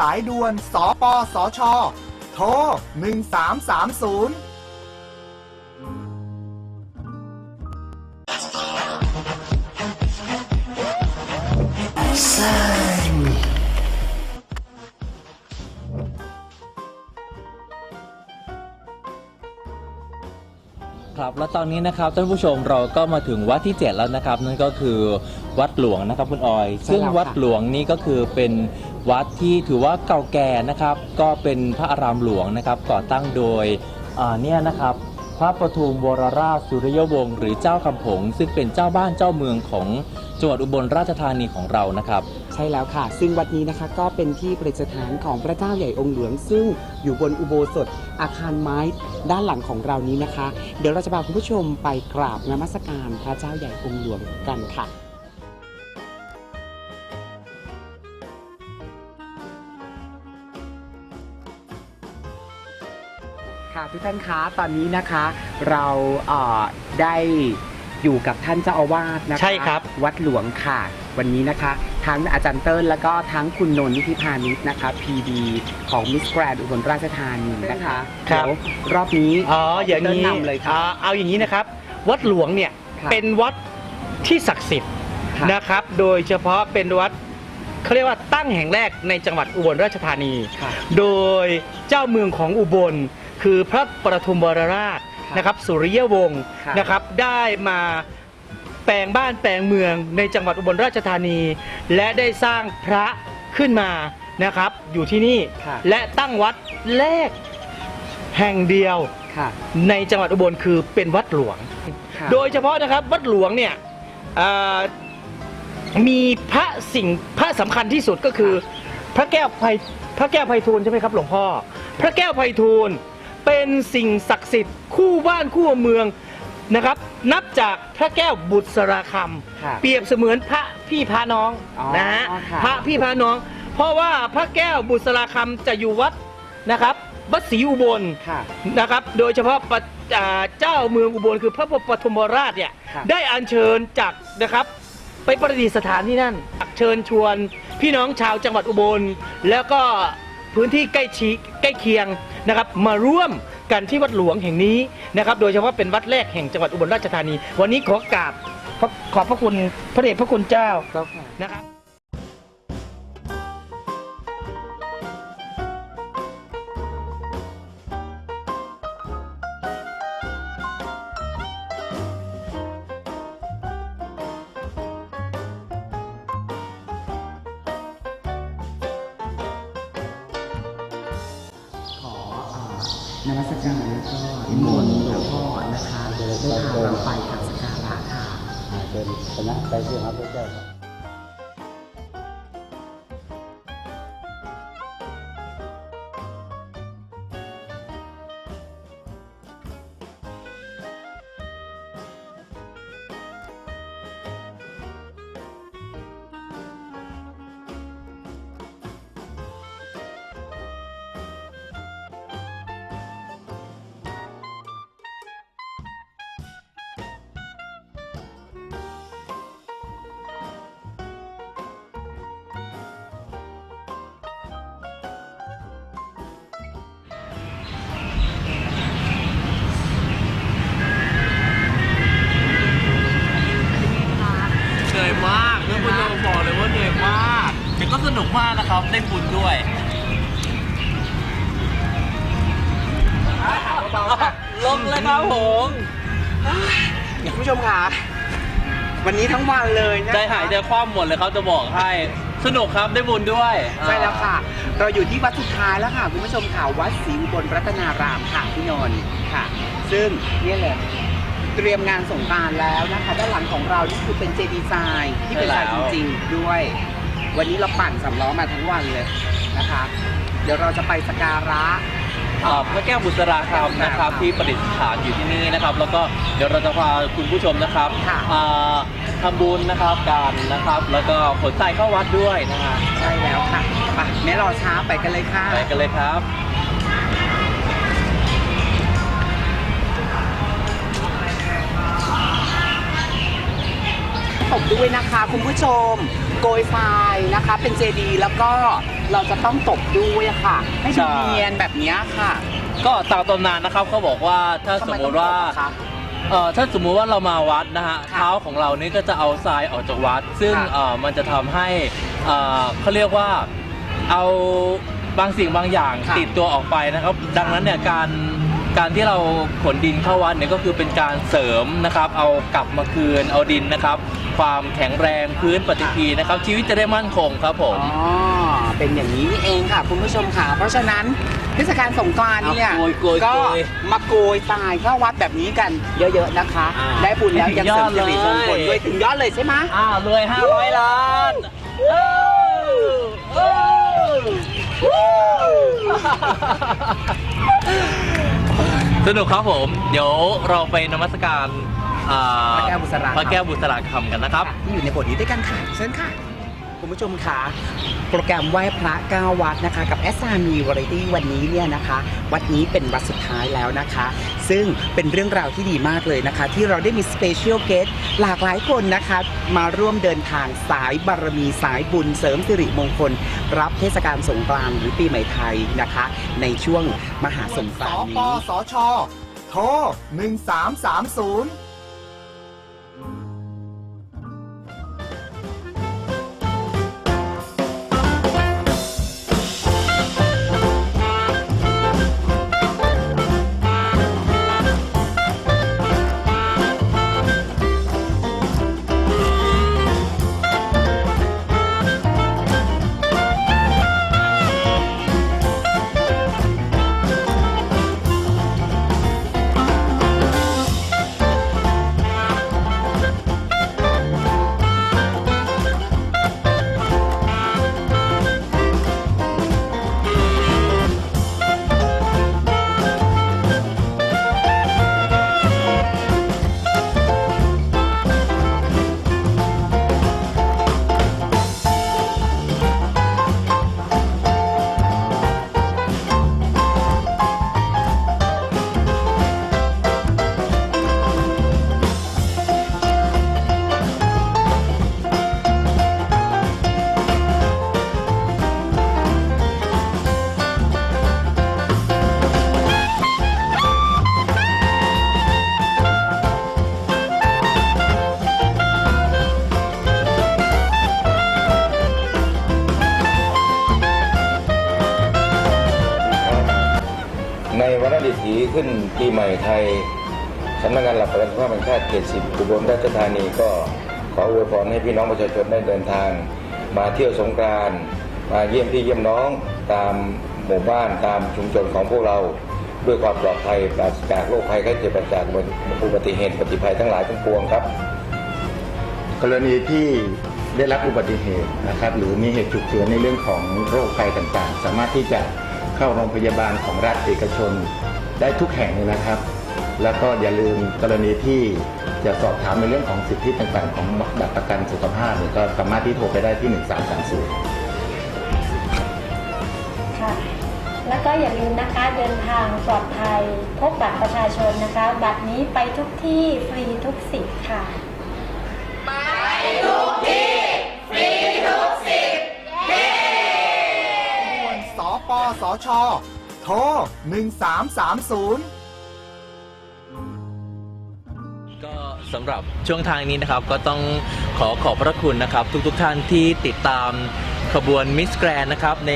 สายด่วนสปสช โทร 1330ครับและตอนนี้นะครับท่านผู้ชมเราก็มาถึงวัดที่ 7 แล้วนะครับ นั่นก็คือวัดหลวงนะครับคุณออย ซึ่งใช่แล้วค่ะวัดหลวงนี่ก็คือเป็น วัดที่ถือว่าเก่าแก่นะครับ ก็เป็นพระอารามหลวงนะครับ ก่อตั้งโดยเนี่ยนะครับ พระประทุมวรราชสุริยวงศ์หรือเจ้าคำผง ซึ่งเป็นเจ้าบ้านเจ้าเมืองของจังหวัดอุบลราชธานีของเรานะครับ ใช่แล้วค่ะ ซึ่งวัดนี้นะคะก็เป็นที่ประดิษฐานของพระเจ้าใหญ่องค์หลวง ซึ่งอยู่บนอุโบสถอาคารไม้ด้านหลังของเรานี้นะคะ เดี๋ยวเราจะพาคุณผู้ชมไปกราบนมัสการพระเจ้าใหญ่องค์หลวงกันค่ะ ค่ะทุกท่านคะตอนนี้นะคะเราเอ่อได้อยู่กับท่านเจ้าอาวาสนะคะใช่ครับ วัดหลวงค่ะ วันนี้นะคะ ทั้งอาจารย์เติ้ลแล้วก็ทั้งคุณนนท์นิธิพานิชนะคะ PD ของมิสแกรนอุบลราชธานีนะคะครับ เดี๋ยวรอบนี้อ๋ออย่างนี้เติ้ลนำเลยค่ะ อ่าเอาอย่างนี้นะครับ วัดหลวงเนี่ยค่ะเป็นวัดที่ศักดิ์สิทธิ์ค่ะ นะครับ โดยเฉพาะเป็นวัดเขาเรียกว่าตั้งแห่งแรกในจังหวัดอุบลราชธานี ค่ะ โดยเจ้าเมืองของอุบล คือพระประทุมวรราชค่ะนะครับสุริยวงศ์ค่ะนะครับได้มาแปลงบ้านแปลงเมืองในจังหวัดอุบลราชธานี และได้สร้างพระขึ้นมานะครับอยู่ที่นี่ค่ะ และตั้งวัดแรกแห่งเดียว ค่ะ ในจังหวัดอุบลคือเป็นวัดหลวง ค่ะ โดยเฉพาะนะครับวัดหลวงเนี่ยเอ่อมีพระสิ่งพระสำคัญที่สุดก็คือ พระแก้วไพพระแก้วไพฑูรย์ใช่ไหมครับหลวงพ่อ พระแก้วไพฑูรย์ เป็นสิ่งศักดิ์สิทธิ์คู่บ้านคู่เมืองนะครับ นับจากพระแก้วบุษราคค่ะำเปรียบเสมือนพระพี่พาน้องอ๋อนะฮะค่ะ พระพี่พาน้อง เพราะว่าพระแก้วบุษราคำจะอยู่วัดนะครับวัดศรีอุบล ค่ะ นะครับ โดยเฉพาะปะอ่าเจ้าเมืองอุบลคือพระปฐมราชเนี่ยครับ ได้อัญเชิญจากนะครับ ไปประดิษฐานที่นั่น เชิญชวนพี่น้องชาวจังหวัดอุบล แล้วก็ พื้นที่ใกล้ชิใกล้เคียงนะครับมาร่วมกันที่วัดหลวงแห่งนี้นะครับโดยเฉพาะเป็นวัดแรกแห่งจังหวัดอุบลราชธานี วันนี้ขอกราบขอขอบพระคุณพระเดชพระคุณเจ้าก็ค่ะนะครับ นมัสการแล้วก็นิมนต์หลวงพ่อนะคะได้พาเราไปทางสการะค่ะ เป็นคณะไปที่หาพระเจ้า ได้บุญด้วยลงเลยครับผมคุณผู้ชมค่ะวันนี้ทั้งวันเลยนะคะใจหายใจคว่ำหมดเลยครับจะบอกให้สนุกครับได้บุญด้วยใช่แล้วค่ะ เราอยู่ที่วัดสุดท้ายแล้วค่ะคุณผู้ชมค่ะวัดศรีอุบลรัตนารามค่ะพี่นนท์ค่ะ ซึ่งเนี่ยเลยเตรียมงานสงกรารแล้วนะคะ ด้านหลังของเรานี่คือเป็นเจดีไซน์ที่เป็นใช่ลายแล้วจริงๆด้วย วันนี้เราปั่นสำล้อมาทั้งวันเลยนะคะ เดี๋ยวเราจะไปสกการะ อ่าพระแก้วบุษราคำนะครับที่ประดิษฐานอยู่ที่นี่นะครับ แล้วก็เดี๋ยวเราจะพาคุณผู้ชมนะครับค่ะ อ่าทำบุญนะครับกันนะครับ แล้วก็ขนใส่เข้าวัดด้วยนะฮะใช่แล้วค่ะไปไม่รอช้าไปกันเลยค่ะ ไปกันเลยครับตบด้วยนะคะคุณผู้ชม โกยทรายนะคะ เป็นเจดีย์แล้วก็เราจะต้องตกด้วยอะค่ะ ให้ดูเนียนแบบเนี้ยค่ะก็ตามตำนานนะครับเขาบอกว่าถ้าสมมติว่าทำไต้องตกอะคะ เอ่อถ้าสมมุติว่าเรามาวัดนะฮะค่ะเท้าของเรานี่ก็จะเอาทรายออกจากวัด ซึ่งค่ะเอ่อมันจะทำให้เอ่อเขาเรียกว่าเอาบางสิ่งบางอย่างค่ะติดตัวออกไปนะครับ ดังนั้นเนี่ยการ การที่เราขนดินเข้าวัดเนี่ยก็คือเป็นการเสริมนะครับ เอากลับมาคืนเอาดินนะครับ ความแข็งแรงพื้นปฏิพีนะครับ ชีวิตจะได้มั่นคงครับผม อ๋อ เป็นอย่างนี้นี่เองค่ะคุณผู้ชมค่ะ เพราะฉะนั้นเทศกาลสงกรานต์เนี่ยเอาโกยโกยก็โกยมาโกยทรายเข้าวัดแบบนี้กันเยอะๆนะคะ อ่าได้บุญแล้วยังเสริมสิริมงคลถึงยอดเลยด้วยถึงยอดเลยใช่ไหม อ้าวรวย500ล้าน สนุกครับผม เดี๋ยวเราไปนมัสการอ่าพระแก้วบุษราคำพระแก้วบุษราคำกันนะครับ ที่อยู่ในบทนี้ด้วยกันค่ะเชิญค่ะ คุณผู้ชมค่ะ โปรแกรมไหว้พระ9วัดนะคะ กับ s อ m มีวาไรตี้วันนี้เนี่ยนะคะ วัดนี้เป็นวัดสุดท้ายแล้วนะคะ ซึ่งเป็นเรื่องราวที่ดีมากเลยนะคะ ที่เราได้มีสเปเชียลเกสหลากหลายคนนะคะ มาร่วมเดินทางสายบารมีสายบุญเสริมสิริมงคล รับเทศกาลสงกรานต์หรือปีใหม่ไทยนะคะ ในช่วงมหาสงกรานต์นี้สชโทร 1330 ในวันดิถีขึ้นปีใหม่ไทยสำนักงานหลักประกันสุขภาพแห่งชาติเขตสิบอุบลราชธานีก็ขออวยพรให้พี่น้องประชาชนได้เดินทาง มาเที่ยวสงกรานต์มาเยี่ยมพี่เยี่ยมน้องตามหมู่บ้านตามชุมชนของพวกเรา ด้วยความปลอดภัยปราศจากโรคภัยไข้เจ็บปราศจากอุบัติเหตุปฏิภัยทั้งหลายทั้งปวงครับ กรณีที่ได้รับอุบัติเหตุนะครับ หรือมีเหตุฉุกเฉินในเรื่องของโรคภัยต่างๆ สามารถที่จะ เข้าโรงพยาบาลของรัฐเอกชน ได้ทุกแห่งเลยนะครับ แล้วก็อย่าลืมกรณีที่จะสอบถามในเรื่องของสิทธิต่างๆ ของบัตรประกันสุขภาพเนี่ยก็สามารถที่โทรไปได้ที่ 1330 ค่ะแล้วก็อย่าลืมนะคะเดินทางปลอดภัยพกบัตรประชาชนนะคะ บัตรนี้ไปทุกที่ฟรีทุกสิทธิ์ค่ะ ปสช โทร 1330ก็สำหรับช่วงทางนี้นะครับก็ต้องขอขอบพระคุณนะครับ ทุกๆทท่านที่ติดตาม ขบวนมิสแกรนนะครับใน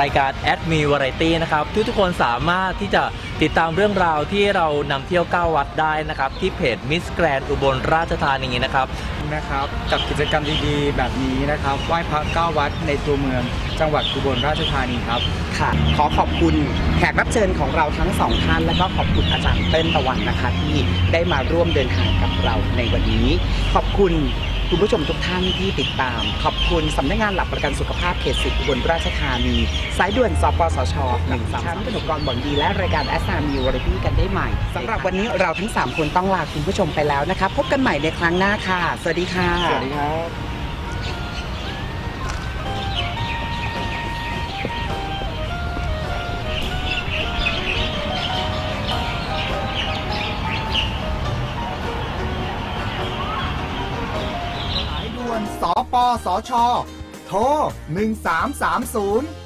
รายการ a d m i Variety นะครับทุกๆคนสามารถที่จะติดตามเรื่องราวที่เรานำเที่ยว9วัดได้นะครับ ที่เพจมิสแกรนอุบลราชธานีนะครับนะครับกับกิจกรรมดีๆ แบบนี้นะครับไหว้พระเก้าวัดในตัวเมือง จังหวัดอุบลราชธานีครับค่ะ ขอขอบคุณแขกรับเชิญของเราทั้งสองท่าน และก็ขอบคุณอาจารย์เต้นตะวันนะคะที่ได้มาร่วมเดินทางกับเราในวันนี้ ขอบคุณ คุณผู้ชมทุกท่านที่ติดตาม ขอบคุณสำนักงานหลักประกันสุขภาพเขตสิบอุบลราชธานี สายด่วนสปสชหนึ่งสามชั้นกนกรบ่อนดีและรายการแอสซามีวอร์ตี้กันได้ใหม่สำหรับวันนี้เราทั้ง 3 คนต้องลาคุณผู้ชมไปแล้วนะคะ พบกันใหม่ในครั้งหน้าค่ะ สวัสดีค่ะ สวัสดีครับ สช โทร 1330